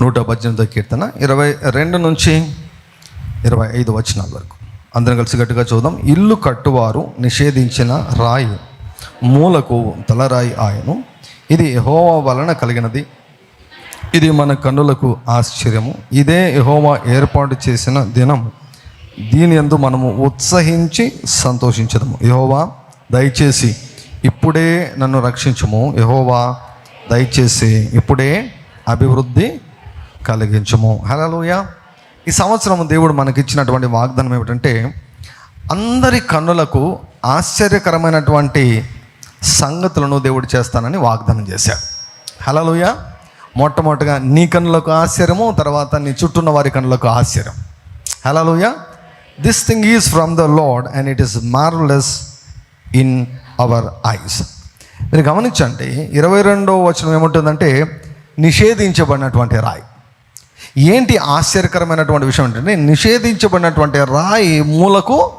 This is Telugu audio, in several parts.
నూట పద్దెనిమిదో కీర్తన ఇరవై రెండు నుంచి ఇరవై ఐదు వచనాల వరకు. అందరం కలిసి గట్టిగా చూద్దాం. ఇల్లు కట్టువారు నిషేధించిన రాయి మూలకు తలరాయి ఆయను. ఇది యహోవా వలన కలిగినది. ఇది మన కన్నులకు ఆశ్చర్యము. ఇదే యహోవా ఏర్పాటు చేసిన దినం దీని ఎందు మనము ఉత్సహించి సంతోషించదము. యహోవా దయచేసి ఇప్పుడే నన్ను రక్షించము. యహోవా దయచేసి ఇప్పుడే అభివృద్ధి కలిగించము. హలోయ ఈ సంవత్సరం దేవుడు మనకిచ్చినటువంటి వాగ్దానం ఏమిటంటే అందరి కన్నులకు ఆశ్చర్యకరమైనటువంటి సంగతులను దేవుడు చేస్తానని వాగ్దానం చేశాడు. హలోయ మొట్టమొదటిగా నీ కన్నులకు ఆశ్చర్యము తర్వాత నీ చుట్టూ ఉన్న వారి కన్నులకు ఆశ్చర్యం. Hallelujah this thing is from the lord and it is marvellous in our eyes మీరు గమనించండి ఇరవై రెండో వచనం ఏముంటుందంటే నిషేధించబడినటువంటి రాయి. ఏంటి ఆశ్చర్యకరమైనటువంటి విషయం ఏంటంటే నిషేధించబడినటువంటి రాయి మూలకు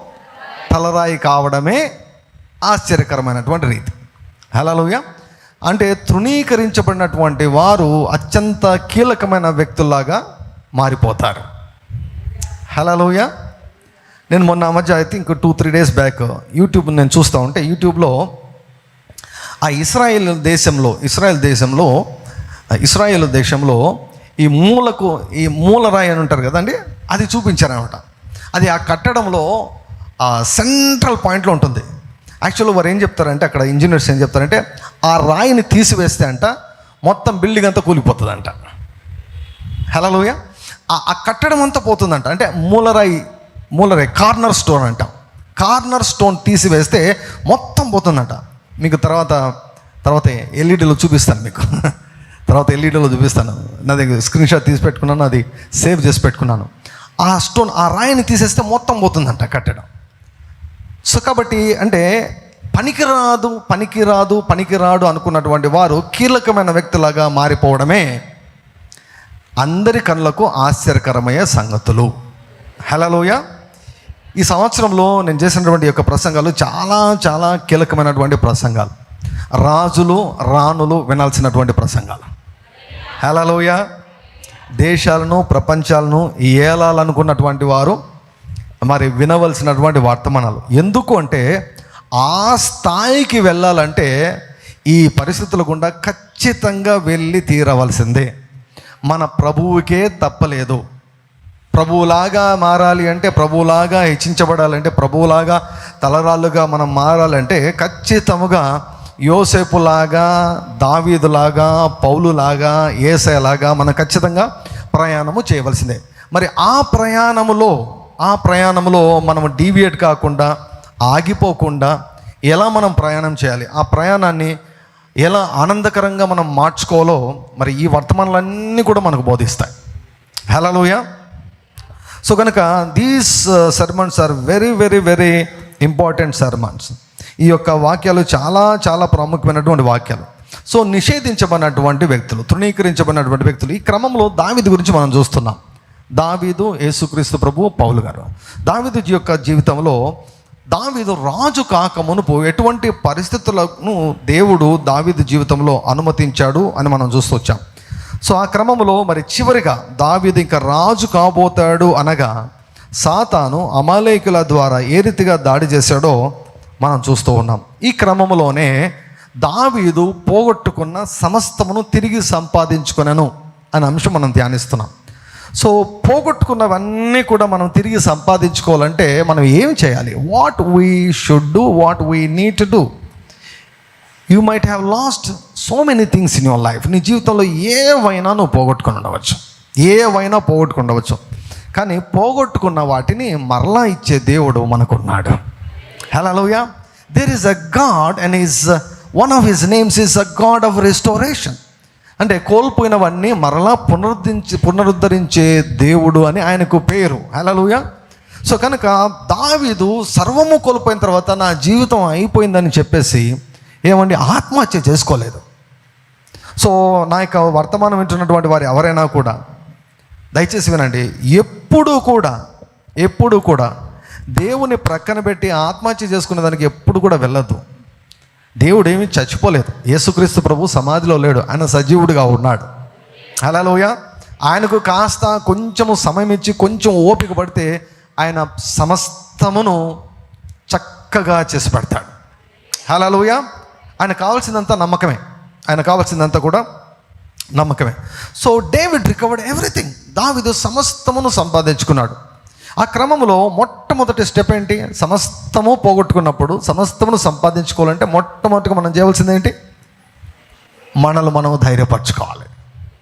తలరాయి కావడమే ఆశ్చర్యకరమైనటువంటి రీతి. హలోయ అంటే తృణీకరించబడినటువంటి వారు అత్యంత కీలకమైన వ్యక్తుల్లాగా మారిపోతారు. హలోయ నేను మొన్న మధ్య I think two three days back YouTube నేను చూస్తూ ఉంటే యూట్యూబ్లో ఆ ఇస్రాయేల్ దేశంలో ఇస్రాయేల్ దేశంలో ఇస్రాయేల్ దేశంలో ఈ మూలకు ఈ మూలరాయి అని ఉంటారు కదండి అది చూపించారనమాట. అది ఆ కట్టడంలో ఆ సెంట్రల్ పాయింట్లో ఉంటుంది. యాక్చువల్గా వారు ఏం చెప్తారంటే అక్కడ ఇంజనీర్స్ ఏం చెప్తారంటే ఆ రాయిని తీసివేస్తే అంట మొత్తం బిల్డింగ్ అంతా కూలిపోతుందంట. హలోయ ఆ కట్టడం అంతా పోతుందంట. అంటే మూలరాయి మూలరాయి కార్నర్ స్టోన్ అంట. కార్నర్ స్టోన్ తీసివేస్తే మొత్తం పోతుందంట. మీకు తర్వాత తర్వాత ఎల్ఈడీలో చూపిస్తాను మీకు. తర్వాత ఎల్ఈడీలో చూపిస్తాను. నా దగ్గర స్క్రీన్ షాట్ తీసి పెట్టుకున్నాను అది సేవ్ చేసి పెట్టుకున్నాను. ఆ స్టోన్ ఆ రాయిని తీసేస్తే మొత్తం పోతుందంట కట్టడం. సో కాబట్టి అంటే పనికిరాదు పనికిరాదు పనికిరాడు అనుకున్నటువంటి వారు కీలకమైన వ్యక్తులాగా మారిపోవడమే అందరి కళ్ళకు ఆశ్చర్యకరమయ్యే సంగతులు. హలోయ ఈ సంవత్సరంలో నేను చేసినటువంటి యొక్క ప్రసంగాలు చాలా చాలా కీలకమైనటువంటి ప్రసంగాలు. రాజులు రాణులు వినాల్సినటువంటి ప్రసంగాలు. హలోయ దేశాలను ప్రపంచాలను ఏలాలనుకున్నటువంటి వారు మరి వినవలసినటువంటి వర్తమానాలు. ఎందుకు అంటే ఆ స్థాయికి వెళ్ళాలంటే ఈ పరిస్థితుల గుండా ఖచ్చితంగా వెళ్ళి తీరవలసిందే. మన ప్రభువుకే తప్పలేదు. ప్రభువులాగా మారాలి అంటే ప్రభువులాగా హెచ్చించబడాలంటే ప్రభువులాగా తలరాళ్ళుగా మనం మారాలంటే ఖచ్చితముగా యోసేపులాగా దావీదులాగా పౌలులాగా ఏసేలాగా మనం ఖచ్చితంగా ప్రయాణము చేయవలసిందే. మరి ఆ ప్రయాణములో ఆ ప్రయాణంలో మనం డీవియేట్ కాకుండా ఆగిపోకుండా ఎలా మనం ప్రయాణం చేయాలి? ఆ ప్రయాణాన్ని ఎలా ఆనందకరంగా మనం మార్చుకోవాలో మరి ఈ వర్తమానాలన్నీ కూడా మనకు బోధిస్తాయి. హలోయ సో కనుక these sermons are very very very important sermons ఈ యొక్క వాక్యాలు చాలా చాలా ప్రాముఖ్యమైనటువంటి వాక్యాలు. సో నిషేధించబడినటువంటి వ్యక్తులు తృణీకరించబడినటువంటి వ్యక్తులు ఈ క్రమంలో దావిది గురించి మనం చూస్తున్నాం. దావీదు యేసుక్రీస్తు ప్రభు పౌలు గారు. దావీదు యొక్క జీవితంలో దావీదు రాజు కాక మునుపు ఎటువంటి పరిస్థితులను దేవుడు దావీదు జీవితంలో అనుమతించాడు అని మనం చూస్తూ వచ్చాం. సో ఆ క్రమంలో మరి చివరిగా దావీదు ఇంకా రాజు కాబోతాడు అనగా సాతాను అమాలేకుల ద్వారా ఏ రీతిగా దాడి చేశాడో మనం చూస్తూ ఉన్నాం. ఈ క్రమంలోనే దావీదు పోగొట్టుకున్న సమస్తమును తిరిగి సంపాదించుకునను అనే అంశం మనం ధ్యానిస్తున్నాం. సో పోగొట్టుకున్నవన్నీ కూడా మనం తిరిగి సంపాదించుకోవాలంటే మనం ఏం చేయాలి? What we should do what we need to do you might have lost so many things in your life నీ జీవితంలో ఏవైనా నువ్వు పోగొట్టుకుని ఉండవచ్చు. ఏవైనా పోగొట్టుకుని ఉండవచ్చు. కానీ పోగొట్టుకున్న వాటిని మరలా ఇచ్చే దేవుడు మనకున్నాడు. Hallelujah there is a God and is one of his names is a God of restoration అంటే కోల్పోయినవన్నీ మరలా పునరుద్ధరించి పునరుద్ధరించే దేవుడు అని ఆయనకు పేరు. హలోయా సో కనుక దావీదు సర్వము కోల్పోయిన తర్వాత నా జీవితం అయిపోయిందని చెప్పేసి ఏమండి ఆత్మహత్య చేసుకోలేదు. సో నా యొక్క వర్తమానం వింటున్నటువంటి వారు ఎవరైనా కూడా దయచేసి వినండి ఎప్పుడూ కూడా ఎప్పుడూ కూడా దేవుని ప్రక్కన పెట్టి ఆత్మహత్య చేసుకునే దానికి ఎప్పుడు కూడా వెళ్ళొద్దు. దేవుడు ఏమీ చచ్చిపోలేదు. యేసుక్రీస్తు ప్రభు సమాధిలో లేడు. ఆయన సజీవుడిగా ఉన్నాడు. అలాలోయ ఆయనకు కాస్త కొంచెము సమయం ఇచ్చి కొంచెం ఓపిక పడితే ఆయన సమస్తమును చక్కగా చేసి పెడతాడు. హలోయ ఆయన కావాల్సిందంతా నమ్మకమే. ఆయన కావాల్సిందంతా కూడా నమ్మకమే. So David recovered everything. దావిదు సమస్తమును సంపాదించుకున్నాడు. ఆ క్రమంలో మొట్టమొదటి స్టెప్ ఏంటి? సమస్తము పోగొట్టుకున్నప్పుడు సమస్తమును సంపాదించుకోవాలంటే మొట్టమొదటిగా మనం చేయవలసింది ఏంటి? మనల్ని మనం ధైర్యపరచుకోవాలి.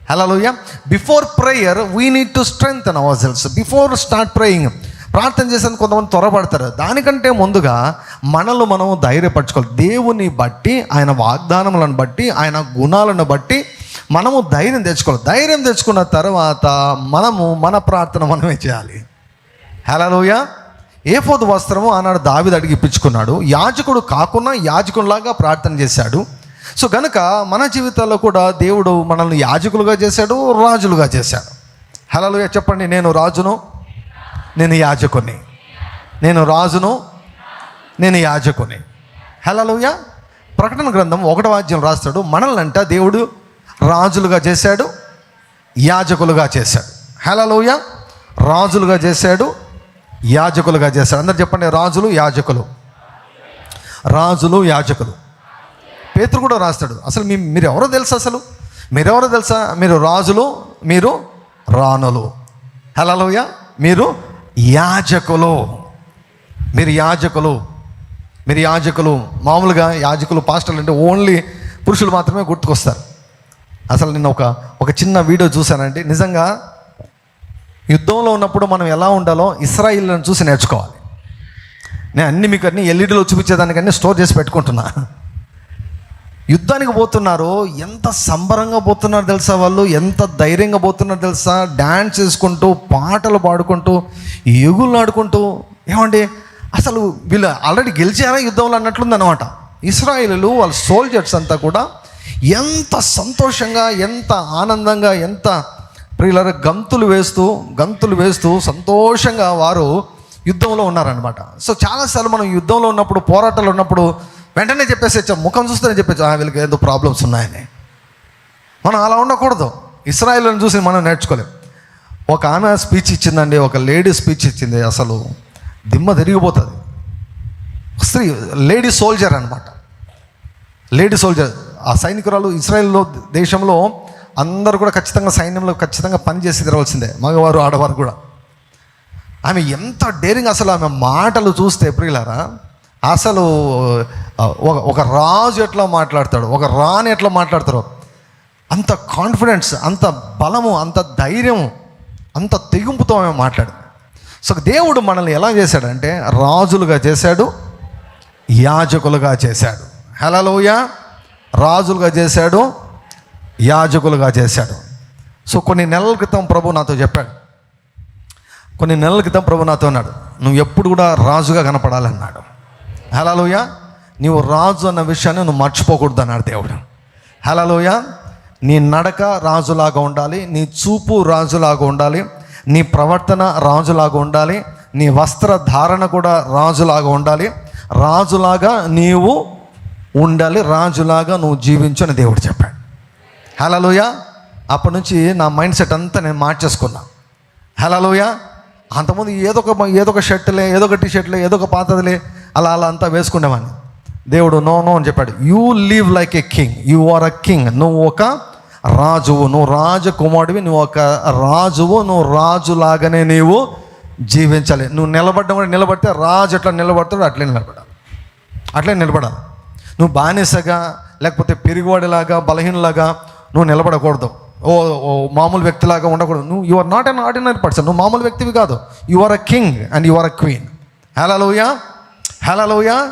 హలోయ before prayer we need to strength ourselves before start praying ప్రార్థన చేసేందుకు కొంతమంది త్వరపడతారు. దానికంటే ముందుగా మనల్ని మనం ధైర్యపరచుకోవాలి. దేవుని బట్టి ఆయన వాగ్దానములను బట్టి ఆయన గుణాలను బట్టి మనము ధైర్యం తెచ్చుకోవాలి. ధైర్యం తెచ్చుకున్న తర్వాత మనము మన ప్రార్థన మనమే చేయాలి. హలోయ ఏఫోదు వస్త్రము ఆనాడు దావిది అడిగి ఇప్పించుకున్నాడు. యాజకుడు కాకుండా యాజకునిలాగా ప్రార్థన చేశాడు. సో గనుక మన జీవితాల్లో కూడా దేవుడు మనల్ని యాజకులుగా చేశాడు రాజులుగా చేశాడు. హలోయ చెప్పండి నేను రాజును నేను యాజకుని. నేను రాజును నేను యాజకుని. హలోయ ప్రకటన గ్రంథం ఒకటో వాద్యం రాస్తాడు. మనల్నంట దేవుడు రాజులుగా చేశాడు యాజకులుగా చేశాడు. హలోయ రాజులుగా చేశాడు యాజకులుగా చేస్తారు. అందరు చెప్పండి రాజులు యాజకులు. రాజులు యాజకులు. పేతురు కూడా రాస్తాడు. అసలు మీ మీరు ఎవరో తెలుసా అసలు? మీరెవరో తెలుసా? మీరు రాజులు మీరు రాణులు. హలోయ మీరు యాజకులు. మీరు యాజకులు. మీరు యాజకులు. మామూలుగా యాజకులు పాస్టర్లు అంటే ఓన్లీ పురుషులు మాత్రమే గుర్తుకొస్తారు. అసలు నేను ఒక ఒక చిన్న వీడియో చూశానండి. నిజంగా యుద్ధంలో ఉన్నప్పుడు మనం ఎలా ఉండాలో ఇస్రాయిల్ని చూసి నేర్చుకోవాలి. నేను అన్ని మీకు అన్ని ఎల్ఈడీలో చూపించేదానికన్నీ స్టోర్ చేసి పెట్టుకుంటున్నా. యుద్ధానికి పోతున్నారు ఎంత సంబరంగా పోతున్నారు తెలుసా వాళ్ళు? ఎంత ధైర్యంగా పోతున్నారు తెలుసా? డ్యాన్స్ చేసుకుంటూ పాటలు పాడుకుంటూ ఎగులు ఆడుకుంటూ. ఏమండి? అసలు వీళ్ళు ఆల్రెడీ గెలిచారా యుద్ధంలో అన్నట్లుంది అనమాట ఇస్రాయిలు వాళ్ళ సోల్జర్స్ అంతా కూడా ఎంత సంతోషంగా ఎంత ఆనందంగా ఎంత ప్రియుల గంతులు వేస్తూ గంతులు వేస్తూ సంతోషంగా వారు యుద్ధంలో ఉన్నారనమాట సో చాలాసార్లు మనం యుద్ధంలో ఉన్నప్పుడు పోరాటాలు ఉన్నప్పుడు వెంటనే చెప్పేసి ముఖం చూస్తేనే చెప్పేసి వీళ్ళకి ఏదో ప్రాబ్లమ్స్ ఉన్నాయని. మనం అలా ఉండకూడదు. ఇస్రాయిల్ని చూసి మనం నేర్చుకోలేం. ఒక ఆమె స్పీచ్ ఇచ్చిందండి ఒక లేడీ స్పీచ్ ఇచ్చింది అసలు దిమ్మ తిరిగిపోతుంది. స్త్రీ లేడీ సోల్జర్ అనమాట లేడీ సోల్జర్ ఆ సైనికురాలు ఇస్రాయల్లో దేశంలో అందరూ కూడా ఖచ్చితంగా సైన్యంలో ఖచ్చితంగా పనిచేసి తిరవలసిందే. మగవారు ఆడవారు కూడా. ఆమె ఎంత డేరింగ్ అసలు ఆమె మాటలు చూస్తే ప్రియులారా అసలు ఒక ఒక రాజు ఎట్లా మాట్లాడతాడు ఒక రాణి ఎట్లా మాట్లాడతారు అంత కాన్ఫిడెన్స్ అంత బలము అంత ధైర్యము అంత తెగింపుతో ఆమె మాట్లాడు సో దేవుడు మనల్ని ఎలా చేశాడంటే రాజులుగా చేశాడు యాజకులుగా చేశాడు. హలోయ రాజులుగా చేశాడు యాజకులుగా చేశాడు. సో కొన్ని నెలల క్రితం ప్రభు నాతో చెప్పాడు. కొన్ని నెలల క్రితం ప్రభు నాతో అన్నాడు నువ్వు ఎప్పుడు కూడా రాజుగా కనపడాలన్నాడు. హలోయ నీవు రాజు అన్న విషయాన్ని నువ్వు మర్చిపోకూడదు అన్నాడు దేవుడు. హలోయ నీ నడక రాజులాగా ఉండాలి నీ చూపు రాజులాగా ఉండాలి నీ ప్రవర్తన రాజులాగా ఉండాలి నీ వస్త్ర ధారణ కూడా రాజులాగా ఉండాలి. రాజులాగా నీవు ఉండాలి రాజులాగా నువ్వు జీవించని దేవుడు చెప్పాడు. హలలోయ అప్పటి నుంచి నా మైండ్ సెట్ అంతా నేను మార్చేసుకున్నా. హలలోయ అంతకుముందు ఏదో ఒక ఏదో ఒక షర్ట్లే ఏదో ఒక టీషర్ట్లే ఏదో ఒక పాతదిలే అలా అలా అంతా వేసుకునేవాడిని. దేవుడు నో నో అని చెప్పాడు. You live like a king you are a king నువ్వు ఒక రాజువు. నువ్వు రాజకుమారుడివి. నువ్వు ఒక రాజువు. నువ్వు రాజులాగానే నీవు జీవించాలి. నువ్వు నిలబడ్డం కూడా నిలబడితే రాజు ఎట్లా నిలబడతాడు అట్లే నిలబడాలి. అట్లే నిలబడాలి. నువ్వు బానిసగా లేకపోతే పెరుగువాడిలాగా బలహీనలాగా నువ్వు నిలబడకూడదు. ఓ ఓ మామూలు వ్యక్తిలాగా ఉండకూడదు. నువ్వు you are not an ordinary person నువ్వు మామూలు వ్యక్తివి కాదు. You are a king and you are a queen హలోయ హలోయ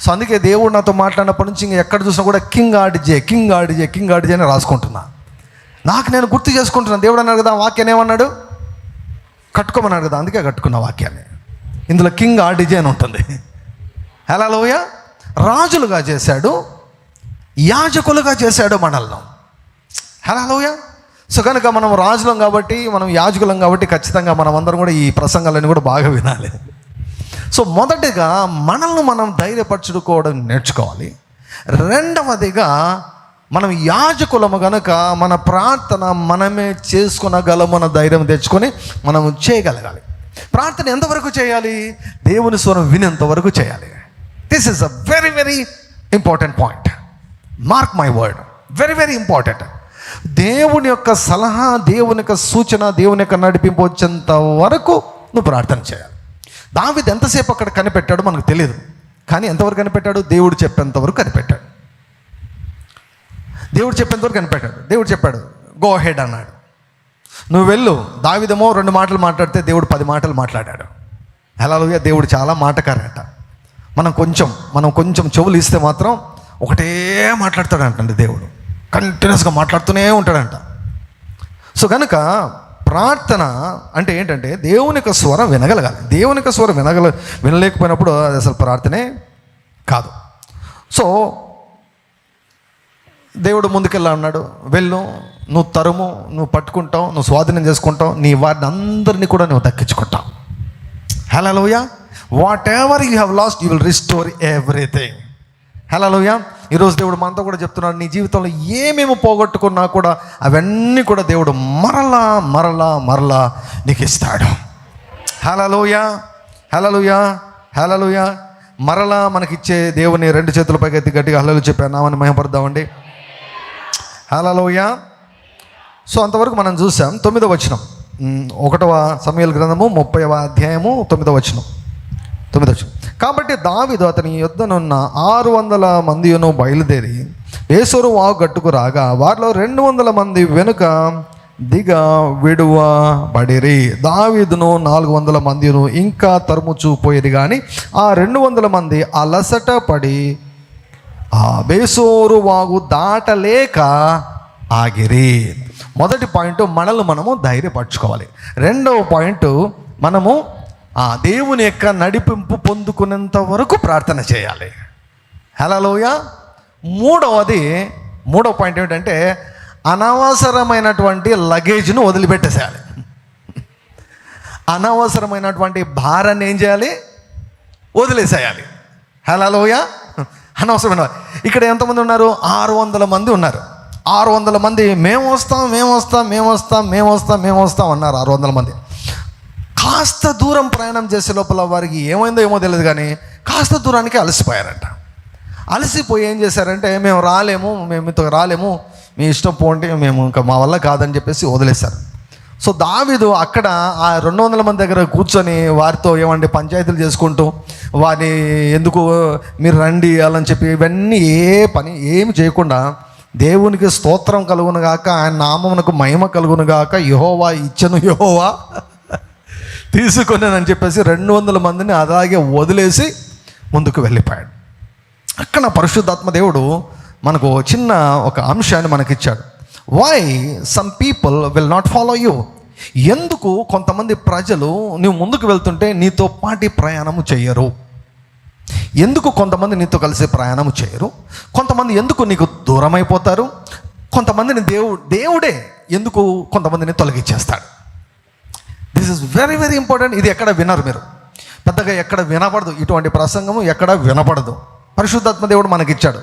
సో అందుకే దేవుడు నాతో మాట్లాడినప్పటి నుంచి ఇంకా ఎక్కడ చూసినా కూడా కింగ్ ఆడిజే కింగ్ ఆడిజే కింగ్ ఆడిజే అని రాసుకుంటున్నా. నాకు నేను గుర్తు చేసుకుంటున్నాను. దేవుడు అన్నాడు కదా వాక్యాన్ని ఏమన్నాడు? కట్టుకోమన్నాడు కదా అందుకే కట్టుకున్న వాక్యాన్ని. ఇందులో కింగ్ ఆడిజే అని ఉంటుంది. హలోయ రాజులుగా చేశాడు యాజకులుగా చేశాడు మనల్ని. హలోయ సో కనుక మనం రాజులం కాబట్టి మనం యాజకులం కాబట్టి ఖచ్చితంగా మనం అందరం కూడా ఈ ప్రసంగాలను కూడా బాగా వినాలి. సో మొదటిగా మనల్ని మనం ధైర్యపరచుకోవడం నేర్చుకోవాలి. రెండవదిగా మనం యాజకులము గనుక మన ప్రార్థన మనమే చేసుకునగలమన్న ధైర్యం తెచ్చుకొని మనం చేయగలగాలి. ప్రార్థన ఎంతవరకు చేయాలి? దేవుని స్వరం వినేంత వరకు చేయాలి. This is a very very important point mark my word very very important దేవుని యొక్క సలహా దేవుని యొక్క సూచన దేవుని యొక్క నడిపింపు వచ్చేంత వరకు నువ్వు ప్రార్థన చేయాలి. దావిది ఎంతసేపు అక్కడ కనిపెట్టాడో మనకు తెలియదు కానీ ఎంతవరకు కనిపెట్టాడు? దేవుడు చెప్పేంతవరకు కనిపెట్టాడు. దేవుడు చెప్పేంతవరకు కనిపెట్టాడు. దేవుడు చెప్పాడు గో హెడ్ అన్నాడు. నువ్వు వెళ్ళు. దావిదమో రెండు మాటలు మాట్లాడితే దేవుడు పది మాటలు మాట్లాడాడు. హలోయ దేవుడు చాలా మాటకారట. మనం కొంచెం మనం కొంచెం చెవులు ఇస్తే మాత్రం ఒకటే మాట్లాడతాడు అంటండి దేవుడు. కంటిన్యూస్గా మాట్లాడుతూనే ఉంటాడంట. సో కనుక ప్రార్థన అంటే ఏంటంటే దేవుని యొక్క స్వరం వినగలగాలి. దేవుని యొక్క స్వరం వినగల వినలేకపోయినప్పుడు అది అసలు ప్రార్థనే కాదు. సో దేవుడు ముందుకెళ్ళా అన్నాడు వెళ్ళు నువ్వు తరుము నువ్వు పట్టుకుంటావు నువ్వు స్వాధీనం చేసుకుంటావు నీ వారిని అందరినీ కూడా నువ్వు దక్కించుకుంటావు. హలోయ whatever you have lost you will restore everything హలోయ ఈరోజు దేవుడు మనతో కూడా చెప్తున్నాడు నీ జీవితంలో ఏమేమి పోగొట్టుకున్నా కూడా అవన్నీ కూడా దేవుడు మరలా మరలా మరలా నీకు ఇస్తాడు. హలోయ హలోయ హలోయ మరలా మనకిచ్చే దేవుని రెండు చేతులపైకి ఎత్తి గట్టిగా హలలు చెప్పాను నామని మహిమపడదామండి హలోయ సో అంతవరకు మనం చూసాం తొమ్మిదవ వచనం. ఒకటవ సమయాల గ్రంథము ముప్పైవ అధ్యాయము తొమ్మిదవ వచనం. తొమ్మిదవ వచనం. కాబట్టి దావిదు అతని యుద్ధనున్న ఆరు వందల మందిను బయలుదేరి ఏసోరు వాగు గట్టుకు రాగా వారిలో రెండు వందల మంది వెనుక దిగ విడువ బడిరి దావీదును నాలుగు వందల మందిను ఇంకా తరుముచూ పోయేది కానీ ఆ రెండు వందల మంది అలసట పడి ఆ బేసోరు వాగు దాటలేక ఆగిరి. మొదటి పాయింట్ మనల్ని మనము ధైర్యపరచుకోవాలి. రెండవ పాయింట్ మనము ఆ దేవుని యొక్క నడిపింపు పొందుకునేంత వరకు ప్రార్థన చేయాలి. హలోయ మూడవది మూడవ పాయింట్ ఏమిటంటే అనవసరమైనటువంటి లగేజ్ను వదిలిపెట్టేసేయాలి. అనవసరమైనటువంటి భారాన్ని ఏం చేయాలి? వదిలేసేయాలి. హలోయ అనవసరమైన ఇక్కడ ఎంతమంది ఉన్నారు? ఆరు వందల మంది ఉన్నారు. ఆరు వందల మంది మేము వస్తాం మేము వస్తాం మేము వస్తాం మేము వస్తాం మేము వస్తాం అన్నారు ఆరు వందల మంది. కాస్త దూరం ప్రయాణం చేసే లోపల వారికి ఏమైందో ఏమో తెలియదు కానీ కాస్త దూరానికి అలసిపోయారంట. అలసిపోయి ఏం చేశారంటే మేము రాలేము మేము మీతో రాలేము మీ ఇష్టం పోండి మేము ఇంకా మా వల్ల కాదని చెప్పేసి వదిలేశారు. సో దావిదు అక్కడ ఆ రెండు వందల మంది దగ్గర కూర్చొని వారితో ఏమంటే పంచాయతీలు చేసుకుంటూ వారిని ఎందుకు మీరు రండి అని చెప్పి ఇవన్నీ ఏ పని ఏమి చేయకుండా దేవునికి స్తోత్రం కలుగును గాక ఆయన నామమునకు మహిమ కలుగును గాక యహోవా ఇచ్చను యహోవా తీసుకున్నానని చెప్పేసి రెండు వందల మందిని అలాగే వదిలేసి ముందుకు వెళ్ళిపోయాడు. అక్కడ పరిశుద్ధాత్మ దేవుడు మనకు చిన్న ఒక అంశాన్ని మనకిచ్చాడు. Why some people will not follow you ఎందుకు కొంతమంది ప్రజలు నువ్వు ముందుకు వెళ్తుంటే నీతో పాటి ప్రయాణము చేయరు? ఎందుకు కొంతమంది నీతో కలిసి ప్రయాణము చేయరు? కొంతమంది ఎందుకు నీకు దూరం అయిపోతారు కొంతమందిని దేవుడు దేవుడే ఎందుకు కొంతమందిని తొలగించేస్తాడు? This is very very important ఇది ఎక్కడ వినరు మీరు. పెద్దగా ఎక్కడ వినపడదు. ఇటువంటి ప్రసంగము ఎక్కడ వినపడదు. పరిశుద్ధాత్మ దేవుడు మనకిచ్చాడు.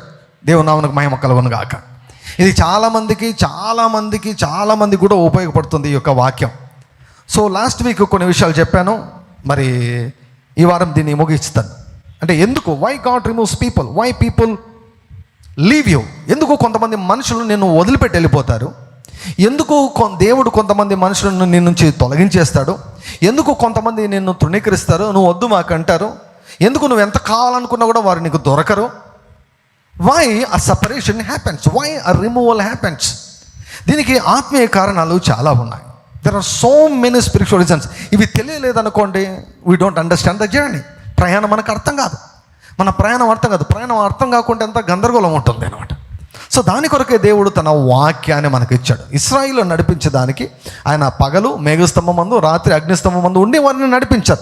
దేవుడు నామనకు మహిమ కలవను గాక. ఇది చాలామందికి చాలామందికి చాలామంది కూడా ఉపయోగపడుతుంది ఈ యొక్క వాక్యం. సో లాస్ట్ వీక్ కొన్ని విషయాలు చెప్పాను. మరి ఈ వారం దీన్ని ముగిస్తాను. అంటే ఎందుకు? Why God removes people why people leave you ఎందుకు కొంతమంది మనుషులు నిన్ను వదిలిపెట్టి వెళ్ళిపోతారు? ఎందుకు దేవుడు కొంతమంది మనుషులను నీ నుంచి తొలగించేస్తాడు? ఎందుకు కొంతమంది నిన్ను తృణీకరిస్తారు? నువ్వు వద్దు మాకు అంటారు ఎందుకు నువ్వు ఎంత కావాలనుకున్నా కూడా వారు నీకు దొరకరు? Why a separation happens why a removal happens దీనికి ఆత్మీయ కారణాలు చాలా ఉన్నాయి. There are so many spiritual reasons ఇవి తెలియలేదనుకోండి we don't understand the journey ప్రయాణం మనకు అర్థం కాదు. మన ప్రయాణం అర్థం కాదు. ప్రయాణం అర్థం కాకుండా ఎంత గందరగోళం ఉంటుంది అనమాట సో దాని కొరకే దేవుడు తన వాక్యాన్ని మనకి ఇచ్చాడు ఇస్రాయిల్ నడిపించడానికి ఆయన పగలు మేఘస్తంభం మందు రాత్రి అగ్నిస్తంభం మందు ఉండి వారిని నడిపించారు.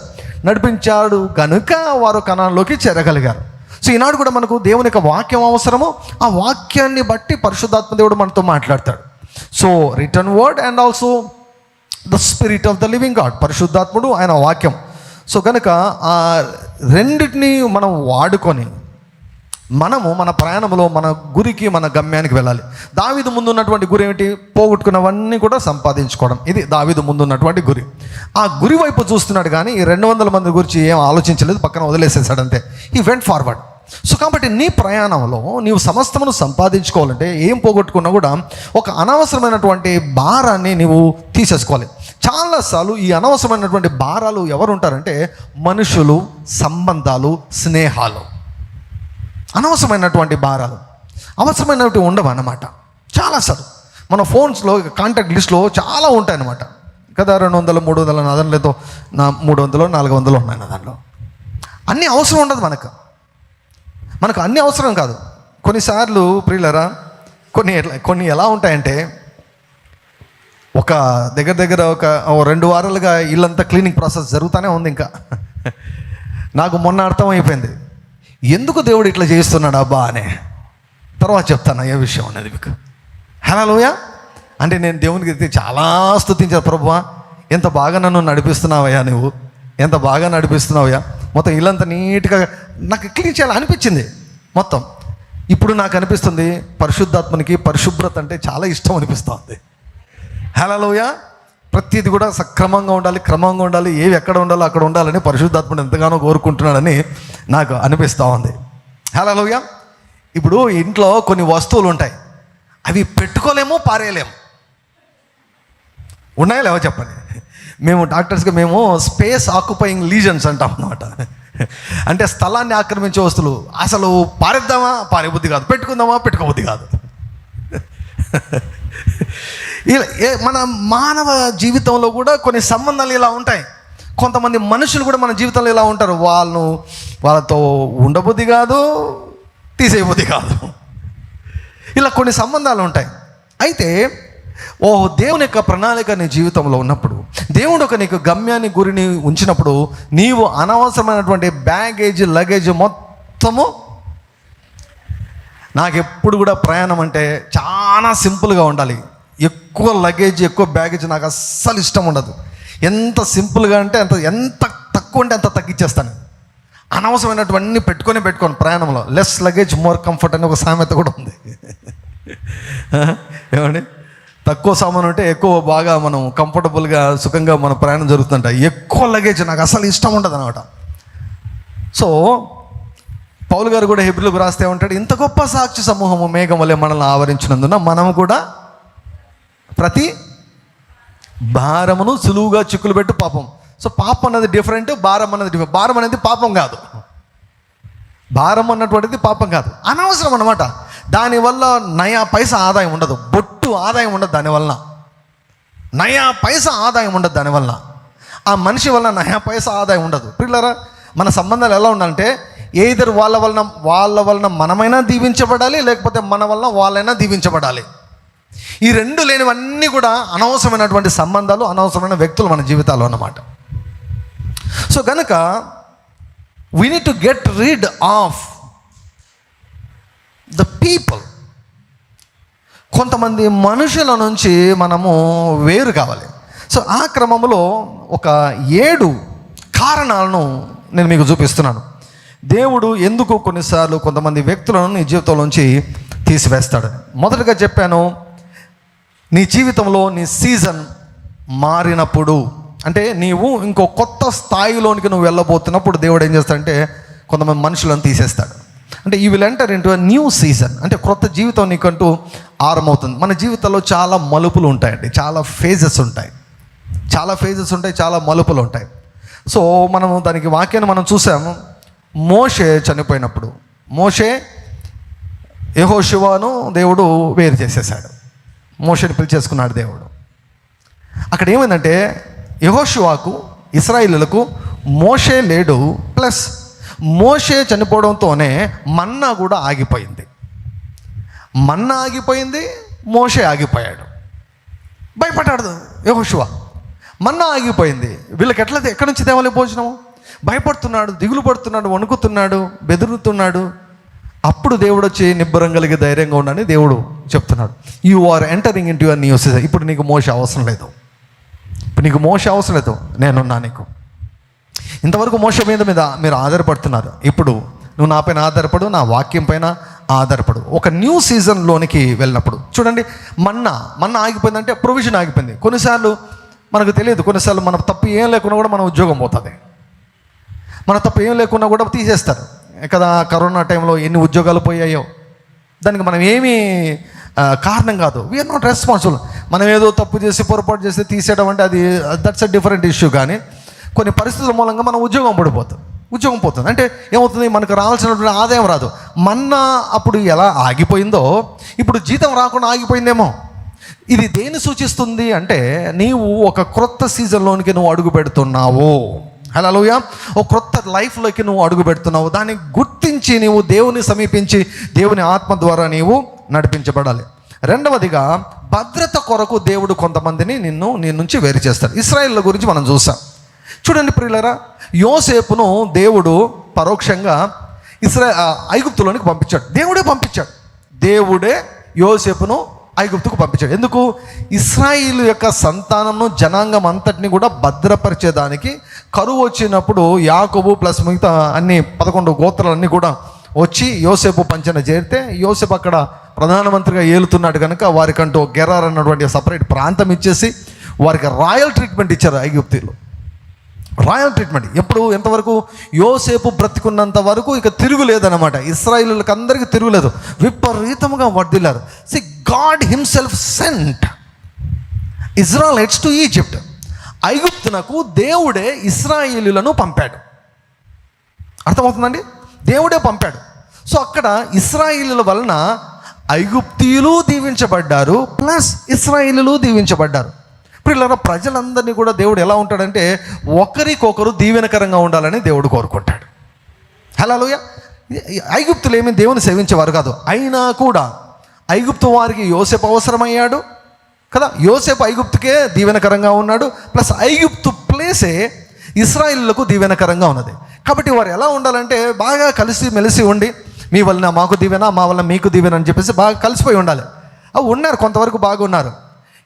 నడిపించాడు కనుక వారు కణంలోకి చేరగలిగారు. సో ఈనాడు కూడా మనకు దేవుని యొక్క వాక్యం అవసరము. ఆ వాక్యాన్ని బట్టి పరిశుద్ధాత్మ దేవుడు మనతో మాట్లాడతాడు. So return word and also the spirit of the living God పరిశుద్ధాత్ముడు ఆయన వాక్యం. సో కనుక ఆ రెండింటిని మనం వాడుకొని మనము మన ప్రయాణంలో మన గురికి మన గమ్యానికి వెళ్ళాలి. దావిదు ముందు ఉన్నటువంటి గురి ఏమిటి? పోగొట్టుకున్నవన్నీ కూడా సంపాదించుకోవడం. ఇది దావిదు ముందు ఉన్నటువంటి గురి. ఆ గురి వైపు చూస్తున్నాడు కానీ ఈ రెండు వందల మంది గురించి ఏం ఆలోచించలేదు పక్కన వదిలేసేసాడు అంతే ఈ వెంట్ ఫార్వర్డ్ సో కాబట్టి నీ ప్రయాణంలో నీవు సమస్తమును సంపాదించుకోవాలంటే ఏం పోగొట్టుకున్నా కూడా ఒక అనవసరమైనటువంటి భారాన్ని నీవు తీసేసుకోవాలి. చాలాసార్లు ఈ అనవసరమైనటువంటి భారాలు ఎవరు ఉంటారంటే మనుషులు సంబంధాలు స్నేహాలు. అనవసరమైనటువంటి భారాలు. అవసరమైనటువంటి ఉండవు అన్నమాట. చాలాసార్లు మన ఫోన్స్లో కాంటాక్ట్ లిస్ట్లో చాలా ఉంటాయి అన్నమాట కదా రెండు వందలు మూడు వందలు నా దాంట్లో నా మూడు వందలు నాలుగు వందలు ఉన్నాయి నా దాంట్లో. అన్నీ అవసరం ఉండదు మనకు. మనకు అన్నీ అవసరం కాదు. కొన్నిసార్లు ప్రియులరా కొన్ని ఎట్లా కొన్ని ఎలా ఉంటాయంటే ఒక దగ్గర దగ్గర ఒక రెండు వారాలుగా ఇల్లంతా క్లీనింగ్ ప్రాసెస్ జరుగుతూనే ఉంది ఇంకా. నాకు మొన్న అర్థమైపోయింది. ఎందుకు దేవుడు ఇట్లా చేస్తున్నాడు అబ్బా అనే తర్వాత చెప్తాను ఏ విషయం అనేది మీకు. హలోయ అంటే నేను దేవునికి అయితే చాలా స్థుతించారు ప్రభువా. ఎంత బాగా నన్ను నడిపిస్తున్నావయ్యా నువ్వు. ఎంత బాగా నడిపిస్తున్నావయ్యా. మొత్తం ఇల్లంతా నీట్గా నాకు క్లీన్ చేయాలి అనిపించింది మొత్తం. ఇప్పుడు నాకు అనిపిస్తుంది పరిశుద్ధాత్మనికి పరిశుభ్రత అంటే చాలా ఇష్టం అనిపిస్తుంది. హలోయ ప్రతిది కూడా సక్రమంగా ఉండాలి క్రమంగా ఉండాలి ఏవి ఎక్కడ ఉండాలో అక్కడ ఉండాలని పరిశుద్ధాత్మను ఎంతగానో కోరుకుంటున్నాడని నాకు అనిపిస్తూ ఉంది. హలోయ ఇప్పుడు ఇంట్లో కొన్ని వస్తువులు ఉంటాయి. అవి పెట్టుకోలేము పారేయలేము. ఉన్నాయా లేవో చెప్పండి? మేము డాక్టర్స్గా మేము స్పేస్ ఆక్యుపయింగ్ లీజన్స్ అంటాం అన్నమాట. అంటే స్థలాన్ని ఆక్రమించే వస్తువులు. అసలు పారేద్దామా? పారేబుద్ధి కాదు. పెట్టుకుందామా? పెట్టుకోబుద్ధి కాదు. ఇలా ఏ- మన మానవ జీవితంలో కూడా కొన్ని సంబంధాలు ఇలా ఉంటాయి. కొంతమంది మనుషులు కూడా మన జీవితంలో ఇలా ఉంటారు? వాళ్ళను వాళ్ళతో ఉండబుద్ధి కాదు తీసేయబుద్ధి కాదు. ఇలా కొన్ని సంబంధాలు ఉంటాయి. అయితే ఓ దేవుని యొక్క ప్రణాళిక నీ జీవితంలో ఉన్నప్పుడు దేవుడు ఒక నీకు గమ్యాన్ని గురిని ఉంచినప్పుడు నీవు అనవసరమైనటువంటి బ్యాగేజ్ లగేజ్ మొత్తము నాకు ఎప్పుడు కూడా ప్రయాణం అంటే చాలా సింపుల్గా ఉండాలి. ఎక్కువ లగేజ్ ఎక్కువ బ్యాగేజ్ నాకు అస్సలు ఇష్టం ఉండదు. ఎంత సింపుల్గా అంటే అంత ఎంత తక్కువ ఉంటే అంత తగ్గించేస్తాను అనవసరమైనటువన్నీ పెట్టుకొని పెట్టుకోను ప్రయాణంలో. లెస్ లగేజ్ మోర్ కంఫర్ట్ అని ఒక సామెత కూడా ఉంది. ఏమండి? తక్కువ సామాన్ ఉంటే ఎక్కువ బాగా మనం కంఫర్టబుల్గా సుఖంగా మన ప్రయాణం జరుగుతుంట ఎక్కువ లగేజ్ నాకు అసలు ఇష్టం ఉండదు అనమాట సో పౌలు గారు కూడా హెబ్రిలకు రాస్తే ఉంటాడు ఇంత గొప్ప సాక్షి సమూహము మేఘం వలె మనల్ని ఆవరించినందున మనం కూడా ప్రతి భారమును సులువుగా చిక్కులు పెట్టు పాపం. సో పాపం అన్నది డిఫరెంట్ భారం అన్నది డిఫరెంట్ భారం అనేది పాపం కాదు. భారం అన్నటువంటిది పాపం కాదు. అనవసరం అనమాట దానివల్ల నయా పైస ఆదాయం ఉండదు. బొట్టు ఆదాయం ఉండదు దానివల్ల నయా పైస ఆదాయం ఉండదు దానివల్ల ఆ మనిషి వల్ల నయా పైసా ఆదాయం ఉండదు. పిల్లరా మన సంబంధాలు ఎలా ఉండాలంటే ఏదర్ వాళ్ళ వలన వాళ్ళ వలన మనమైనా దీవించబడాలి లేకపోతే మన వలన వాళ్ళైనా దీవించబడాలి. ఈ రెండు లేనివన్నీ కూడా అనవసరమైనటువంటి సంబంధాలు అనవసరమైన వ్యక్తులు మన జీవితాల్లో అన్నమాట. సో కనుక we need to get rid of the people కొంతమంది మనుషుల నుంచి మనము వేరు కావాలి. సో ఆ క్రమంలో ఒక ఏడు కారణాలను నేను మీకు చూపిస్తున్నాను. దేవుడు ఎందుకు కొన్నిసార్లు కొంతమంది వ్యక్తులను నీ జీవితంలోంచి తీసివేస్తాడు? మొదటగా చెప్పాను నీ జీవితంలో నీ సీజన్ మారినప్పుడు అంటే నీవు ఇంకో కొత్త స్థాయిలోనికి నువ్వు వెళ్ళబోతున్నప్పుడు దేవుడు ఏం చేస్తాడంటే కొంతమంది మనుషులను తీసేస్తాడు. అంటే ఈ will enter into new season అంటే క్రొత్త జీవితం నీకంటూ ఆరంభమవుతుంది. మన జీవితంలో చాలా మలుపులు ఉంటాయండి. చాలా ఫేజెస్ ఉంటాయి. చాలా ఫేజెస్ ఉంటాయి చాలా మలుపులు ఉంటాయి. సో మనము దానికి వాక్యాన్ని మనం చూసాము. మోషే చనిపోయినప్పుడు మోషే యెహోషువను దేవుడు వేరు చేసేసాడు మోషని పిలిచేసుకున్నాడు దేవుడు. అక్కడ ఏమైందంటే యహోషువాకు ఇస్రాయిలులకు మోషే లేడు ప్లస్ మోషే చనిపోవడంతోనే మన్నా కూడా ఆగిపోయింది. మన్నా ఆగిపోయింది మోషే ఆగిపోయాడు. భయపడ్డాడు యెహోషువ. మన్నా ఆగిపోయింది. వీళ్ళకి ఎట్లా ఎక్కడి నుంచి తేవాలి భోజనము? భయపడుతున్నాడు దిగులు పడుతున్నాడు వణుకుతున్నాడు బెదురుతున్నాడు. అప్పుడు దేవుడు వచ్చి నిబ్బరం కలిగి ధైర్యంగా ఉండని దేవుడు చెప్తున్నాడు. You are entering in your new season ఇప్పుడు నీకు మోస అవసరం లేదు. ఇప్పుడు నీకు మోస అవసరం లేదు. నేనున్నా నీకు. ఇంతవరకు మోస మీద మీద మీరు ఆధారపడుతున్నారు. ఇప్పుడు నువ్వు నా పైన ఆధారపడు నా వాక్యం పైన ఆధారపడు. ఒక న్యూ సీజన్లోనికి వెళ్ళినప్పుడు. చూడండి మన్నా మన్నా ఆగిపోయిందంటే ప్రొవిజన్ ఆగిపోయింది. కొన్నిసార్లు మనకు తెలియదు. కొన్నిసార్లు మన తప్పు ఏం లేకున్నా కూడా మన ఉద్యోగం పోతుంది. మన తప్పు ఏం లేకున్నా కూడా తీసేస్తారు. కదా కరోనా టైంలో ఎన్ని ఉద్యోగాలు పోయాయో. దానికి మనం ఏమీ కారణం కాదు. వీఆర్ నాట్ రెస్పాన్సిబుల్ మనం ఏదో తప్పు చేసి పొరపాటు చేసి తీసేయడం అంటే అది దట్స్ అ డిఫరెంట్ ఇష్యూ కానీ కొన్ని పరిస్థితుల మూలంగా మనం ఉద్యోగం పడిపోతాం. ఉద్యోగం పోతుంది. అంటే ఏమవుతుంది? మనకు రావాల్సినటువంటి ఆదాయం రాదు. మన్నా అప్పుడు ఎలా ఆగిపోయిందో ఇప్పుడు జీతం రాకుండా ఆగిపోయిందేమో. ఇది దేని సూచిస్తుంది అంటే నీవు ఒక క్రొత్త సీజన్లోనికి నువ్వు అడుగు పెడుతున్నావు. హలోయ ఓ క్రొత్త లైఫ్లోకి నువ్వు అడుగు పెడుతున్నావు. దాన్ని గుర్తించి నీవు దేవుని సమీపించి దేవుని ఆత్మ ద్వారా నీవు నడిపించబడాలి. రెండవదిగా భద్రత కొరకు దేవుడు కొంతమందిని నిన్ను నీ నుంచి వేరు చేస్తాడు. ఇస్రాయిల్ గురించి మనం చూసాం. చూడండి ప్రియులరా యోసేపును దేవుడు పరోక్షంగా ఇస్రా ఐగుప్తులోనికి పంపించాడు. దేవుడే పంపించాడు. దేవుడే యోసేపును ఐగుప్తుకు పంపించాడు ఎందుకు? ఇస్రాయిల్ యొక్క సంతానంను జనాంగం అంతటిని కూడా భద్రపరిచేదానికి కరువు వచ్చినప్పుడు యాకబు ప్లస్ మిగతా అన్ని పదకొండు గోత్రాలన్నీ కూడా వచ్చి యోసేపు పంచన చేరితే యోసేపు అక్కడ ప్రధానమంత్రిగా ఏలుతున్నాడు కనుక వారికంటూ గెరార్ అన్నటువంటి సపరేట్ ప్రాంతం ఇచ్చేసి వారికి రాయల్ ట్రీట్మెంట్ ఇచ్చారు ఐగుప్తీలు. Royal treatment. ఎప్పుడు? ఎంతవరకు? యోసేపు బ్రతికున్నంత వరకు ఇక తిరుగులేదన్నమాట. ఇస్రాయిల్కి అందరికీ తిరుగులేదు. విపరీతంగా వర్దిల్లారు see God himself sent Israelites to Egypt ఐగుప్తునకు దేవుడే ఇస్రాయిలులను పంపాడు. అర్థమవుతుందండి? దేవుడే పంపాడు. సో అక్కడ ఇస్రాయిలుల వలన ఐగుప్తీయులు దీవించబడ్డారు ప్లస్ ఇస్రాయిలు దీవించబడ్డారు. పిల్లల ప్రజలందరినీ కూడా దేవుడు ఎలా ఉంటాడంటే ఒకరికొకరు దీవెనకరంగా ఉండాలని దేవుడు కోరుకుంటాడు. హలోయ ఐగుప్తులు ఏమి దేవుని సేవించేవారు కాదు. అయినా కూడా ఐగుప్తు వారికి యోసేపు అవసరమయ్యాడు కదా? యోసేపు ఐగుప్తుకే దీవెనకరంగా ఉన్నాడు. ప్లస్ ఐగుప్తు ప్లేసే ఇస్రాయిల్లకు దీవెనకరంగా ఉన్నది. కాబట్టి వారు ఎలా ఉండాలంటే బాగా కలిసి మెలిసి ఉండి మీ వలన మాకు దీవెన మా వలన మీకు దీవెన అని చెప్పేసి బాగా కలిసిపోయి ఉండాలి. అవి ఉన్నారు కొంతవరకు బాగున్నారు.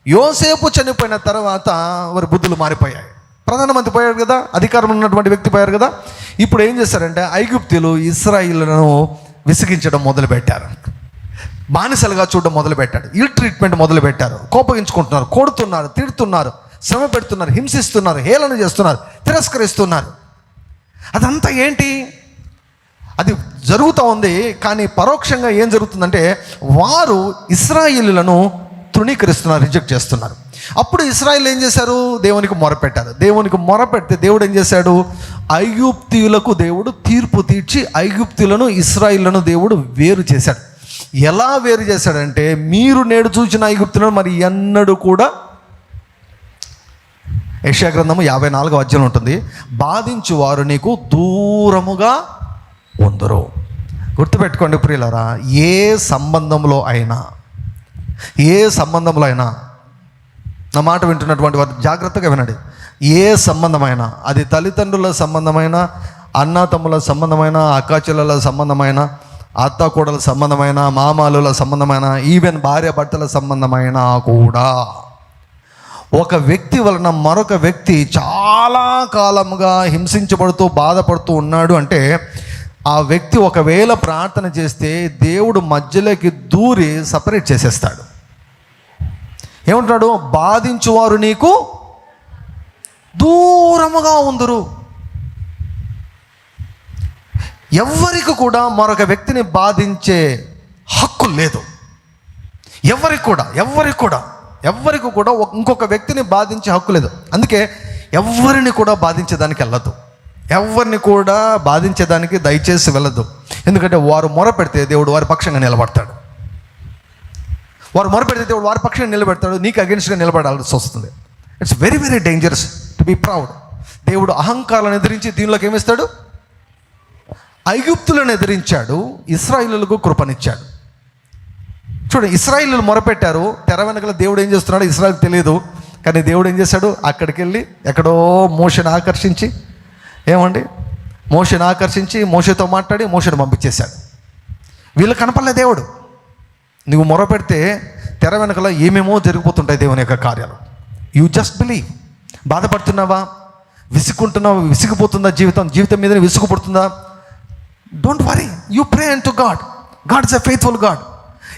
యోసేపు చనిపోయిన తర్వాత వారి బుద్ధులు మారిపోయాయి. ప్రధానమంత్రి పోయారు కదా అధికారం ఉన్నటువంటి వ్యక్తి పోయారు కదా. ఇప్పుడు ఏం చేశారంటే ఐగుప్తులు ఇస్రాయిల్ను విసిగించడం మొదలుపెట్టారు. బానిసలుగా చూడడం మొదలుపెట్టాడు. ఇల్ ట్రీట్మెంట్ మొదలుపెట్టారు. కోపగించుకుంటున్నారు కొడుతున్నారు తిడుతున్నారు శ్రమ పెడుతున్నారు హింసిస్తున్నారు హేళన చేస్తున్నారు తిరస్కరిస్తున్నారు. అదంతా ఏంటి? అది జరుగుతూ ఉంది కానీ పరోక్షంగా ఏం జరుగుతుందంటే వారు ఇస్రాయిలులను తృణీకరిస్తున్నారు రిజెక్ట్ చేస్తున్నారు. అప్పుడు ఇస్రాయిల్ ఏం చేశారు? దేవునికి మొరపెట్టారు దేవునికి మొరపెడితే దేవుడు ఏం చేశాడు? ఐగుప్తియులకు దేవుడు తీర్పు తీర్చి ఐగుప్తులను ఇస్రాయిల్లను దేవుడు వేరు చేశాడు. ఎలా వేరు చేశాడంటే మీరు నేడు చూసిన ఐగుప్తులను మరి ఎన్నడూ కూడా యక్షా గ్రంథము యాభై నాలుగో అధ్యయనం ఉంటుంది బాధించు వారు నీకు దూరముగా ఉందరు. గుర్తుపెట్టుకోండి ప్రియులరా ఏ సంబంధంలో అయినా ఏ సంబంధంలో అయినా నా మాట వింటున్నటువంటి వారు జాగ్రత్తగా వినండి. ఏ సంబంధమైనా అది తల్లిదండ్రుల సంబంధమైన అన్నతమ్ముల సంబంధమైన అక్కాచెల్లెల సంబంధమైన అత్తాకోడల సంబంధమైన మామాలుల సంబంధమైన ఈవెన్ భార్య భర్తల సంబంధమైన కూడా. ఒక వ్యక్తి వలన మరొక వ్యక్తి చాలా కాలముగా హింసించబడుతూ బాధపడుతూ ఉన్నాడు అంటే ఆ వ్యక్తి ఒకవేళ ప్రార్థన చేస్తే దేవుడు మధ్యలోకి దూరి సపరేట్ చేసేస్తాడు. ఏమంటాడు బాధించువారు నీకు దూరముగా ఉందరు. ఎవ్వరికి కూడా మరొక వ్యక్తిని బాధించే హక్కు లేదు. ఎవరికి కూడా ఎవరికి కూడా ఎవరికి కూడా ఇంకొక వ్యక్తిని బాధించే హక్కు లేదు. అందుకే ఎవరిని కూడా బాధించేదానికి వెళ్ళదు. ఎవరిని కూడా బాధించేదానికి దయచేసి వెళ్ళదు. ఎందుకంటే వారు మొరపెడితే దేవుడు వారి పక్షంగా నిలబడతాడు. వారు మొరపెడితే దేవుడు వారి పక్షంగా నిలబెడతాడు. నీకు అగెన్స్ట్గా నిలబడాల్సి వస్తుంది it's very very dangerous to be proud దేవుడు అహంకారాలను ఎదిరించి దీనిలోకి ఏమిస్తాడు ఐగుప్తులను ఎదిరించాడు ఇస్రాయిలకు కృపనిచ్చాడు. చూడండి ఇస్రాయిలు మొరపెట్టారు తెర వెనకల దేవుడు ఏం చేస్తున్నాడు ఇస్రాయిల్ తెలియదు. కానీ దేవుడు ఏం చేశాడు? అక్కడికి వెళ్ళి ఎక్కడో మోషను ఆకర్షించి ఏమండి? మోషను ఆకర్షించి మోషతో మాట్లాడి మోషను పంపించేశాడు. వీళ్ళు కనపడలే దేవుడు. నువ్వు మొరపెడితే తెర వెనకల ఏమేమో జరిగిపోతుంటాయి దేవుని యొక్క కార్యాలు. యూ జస్ట్ బిలీవ్ బాధపడుతున్నావా? విసుక్కుంటున్నావా? విసిగిపోతుందా జీవితం? జీవితం మీదనే విసుగుపడుతుందా don't worry you pray and to God God is a faithful God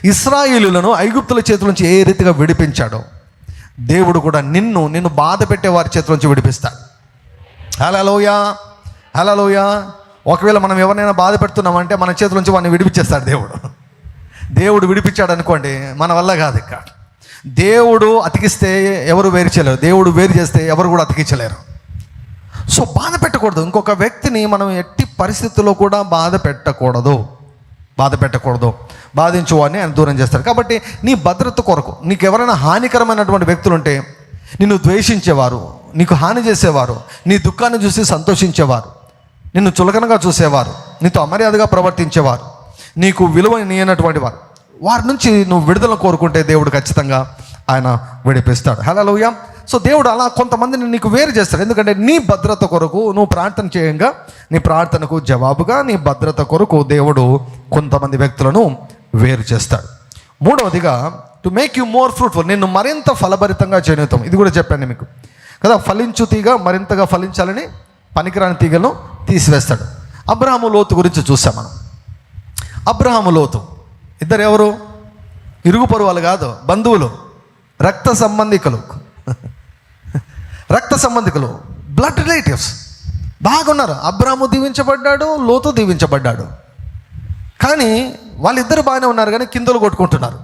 ఇస్రాయిలులను ఐగుప్తుల చేతుల నుంచి ఏ రీతిగా విడిపించాడో దేవుడు కూడా నిన్ను నిన్ను బాధ పెట్టే వారి చేతుల నుంచి విడిపిస్తాడు. హలలోయా హలోయ ఒకవేళ మనం ఎవరినైనా బాధ పెడుతున్నామంటే మన చేతుల నుంచి వాడిని విడిపించేస్తాడు దేవుడు. దేవుడు విడిపించాడు అనుకోండి మన వల్ల కాదు ఇక్కడ. దేవుడు అతికిస్తే ఎవరు వేరు చేయలేరు. దేవుడు వేరు చేస్తే ఎవరు కూడా అతికించలేరు. సో బాధ పెట్టకూడదు. ఇంకొక వ్యక్తిని మనం ఎట్టి పరిస్థితుల్లో కూడా బాధ పెట్టకూడదు. బాధ పెట్టకూడదు. బాధించు వాడిని ఆయన దూరం చేస్తారు. కాబట్టి నీ భద్రత కొరకు నీకు ఎవరైనా హానికరమైనటువంటి వ్యక్తులు ఉంటే నిన్ను ద్వేషించేవారు నీకు హాని చేసేవారు నీ దుఃఖాన్ని చూసి సంతోషించేవారు నిన్ను చులకనగా చూసేవారు నీతో అమర్యాదగా ప్రవర్తించేవారు నీకు విలువ నీయనటువంటి వారు. వారి నుంచి నువ్వు విడుదల కోరుకుంటే దేవుడు ఖచ్చితంగా ఆయన విడిపిస్తాడు. హలో సో దేవుడు అలా కొంతమందిని నీకు వేరు చేస్తాడు. ఎందుకంటే నీ భద్రత కొరకు నువ్వు ప్రార్థన చేయంగా నీ ప్రార్థనకు జవాబుగా నీ భద్రత కొరకు దేవుడు కొంతమంది వ్యక్తులను వేరు చేస్తాడు. మూడవదిగా to make you more fruitful నిన్ను మరింత ఫలభరితంగా చేయనితాం ఇది కూడా చెప్పాను మీకు. కదా ఫలించు తీగ మరింతగా ఫలించాలని పనికిరాని తీగలను తీసివేస్తాడు. అబ్రహాము లోతు గురించి చూసాం మనం. అబ్రహాము లోతు. ఇద్దరు ఎవరు? ఇరుగు పరువాలు కాదు బంధువులు రక్త సంబంధికులు. రక్త సంబంధికులు బ్లడ్ రిలేటివ్స్ బాగున్నారు. అబ్రాము దీవించబడ్డాడు లోతు దీవించబడ్డాడు. కానీ వాళ్ళిద్దరు బాగానే ఉన్నారు కానీ కిందలు కొట్టుకుంటున్నారు.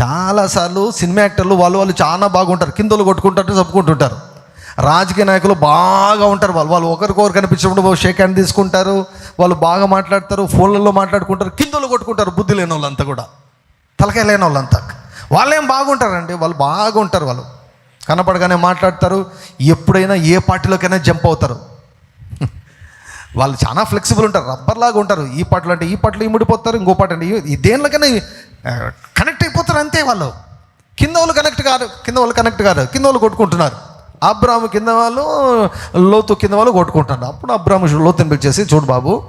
చాలాసార్లు సినిమా యాక్టర్లు వాళ్ళు వాళ్ళు చాలా బాగుంటారు. కిందలు కొట్టుకుంటారు చెప్పుకుంటుంటారు రాజకీయ నాయకులు బాగా ఉంటారు. వాళ్ళు వాళ్ళు ఒకరికొకరు కనిపించినప్పుడు షేక్ హ్యాండ్ తీసుకుంటారు. వాళ్ళు బాగా మాట్లాడతారు ఫోన్లలో మాట్లాడుకుంటారు. కిందలు కొట్టుకుంటారు బుద్ధి లేని వాళ్ళంతా కూడా. తలకాయ లేని వాళ్ళంతా వాళ్ళేం బాగుంటారండి? వాళ్ళు బాగుంటారు వాళ్ళు. కనపడగానే మాట్లాడతారు. ఎప్పుడైనా ఏ పార్టీలోకైనా జంప్ అవుతారు. వాళ్ళు చాలా ఫ్లెక్సిబుల్ ఉంటారు. రబ్బర్ లాగా ఉంటారు. ఈ పాటలు అంటే ఈ పాటలు ఈ ముడిపోతారు ఇంకో పాట అంటే ఈ- దేనిలోకైనా కనెక్ట్ అయిపోతారు అంతే వాళ్ళు. కింద వాళ్ళు కనెక్ట్ కాదు కింద వాళ్ళు కనెక్ట్ కాదు కింద వాళ్ళు కొట్టుకుంటున్నారు. అబ్రాము కింద వాళ్ళు లోతు కింద వాళ్ళు కొట్టుకుంటున్నారు. అప్పుడు అబ్రాము లోతుని పిలిచేసి చూడు బాబు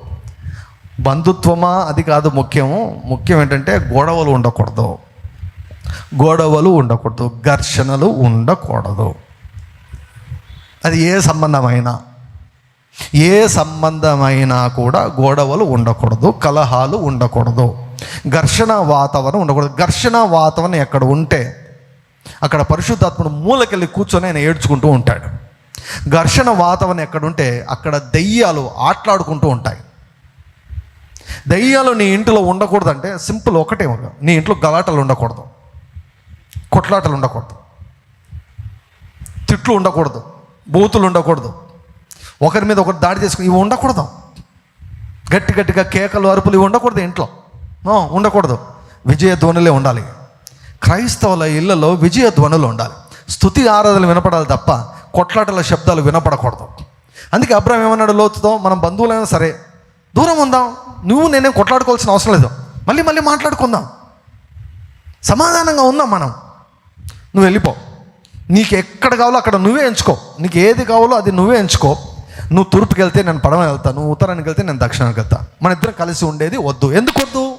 బంధుత్వమా? అది కాదు ముఖ్యము. ముఖ్యం ఏంటంటే గొడవలు ఉండకూడదు. గొడవలు ఉండకూడదు ఘర్షణలు ఉండకూడదు. అది ఏ సంబంధమైనా ఏ సంబంధమైనా కూడా గొడవలు ఉండకూడదు కలహాలు ఉండకూడదు. ఘర్షణ వాతావరణం ఉండకూడదు. ఘర్షణ వాతావరణం ఎక్కడ ఉంటే అక్కడ పరిశుద్ధాత్ముడు మూలకెళ్ళి కూర్చొని ఆయన ఏడ్చుకుంటూ ఉంటాడు. ఘర్షణ వాతావరణం ఎక్కడ ఉంటే అక్కడ దెయ్యాలు ఆటలాడుకుంటూ ఉంటాయి. దెయ్యాలు నీ ఇంటిలో ఉండకూడదు అంటే సింపుల్ ఒకటే నీ ఇంట్లో గలాటలు ఉండకూడదు. కొట్లాటలు ఉండకూడదు. తిట్లు ఉండకూడదు. బూతులు ఉండకూడదు. ఒకరి మీద ఒకరు దాడి చేసుకుని ఇవి ఉండకూడదు. గట్టి గట్టిగా కేకలు అరుపులు ఇవి ఉండకూడదు ఇంట్లో. ఉండకూడదు. విజయ ధ్వనులే ఉండాలి. క్రైస్తవుల ఇళ్ళలో విజయ ధ్వనులు ఉండాలి. స్థుతి ఆరాధనలు వినపడాలి తప్ప కొట్లాటల శబ్దాలు వినపడకూడదు. అందుకే అబ్రాహం ఏమన్నాడు లోతుతో మనం బంధువులైనా సరే దూరం ఉందాం. నువ్వు నేనే కొట్లాడుకోవాల్సిన అవసరం లేదు. మళ్ళీ మళ్ళీ మాట్లాడుకుందాం. సమాధానంగా ఉందాం మనం. నువ్వు వెళ్ళిపో. నీకు ఎక్కడ కావాలో అక్కడ నువ్వే ఎంచుకో. నీకు ఏది కావాలో అది నువ్వే ఎంచుకో. నువ్వు తూర్పుకి వెళ్తే నేను పడవ వెళ్తాను నువ్వు ఉత్తరానికి వెళ్తే నేను దక్షిణానికి వెళ్తా. మన ఇద్దరం కలిసి ఉండేది వద్దు. ఎందుకు వద్దు?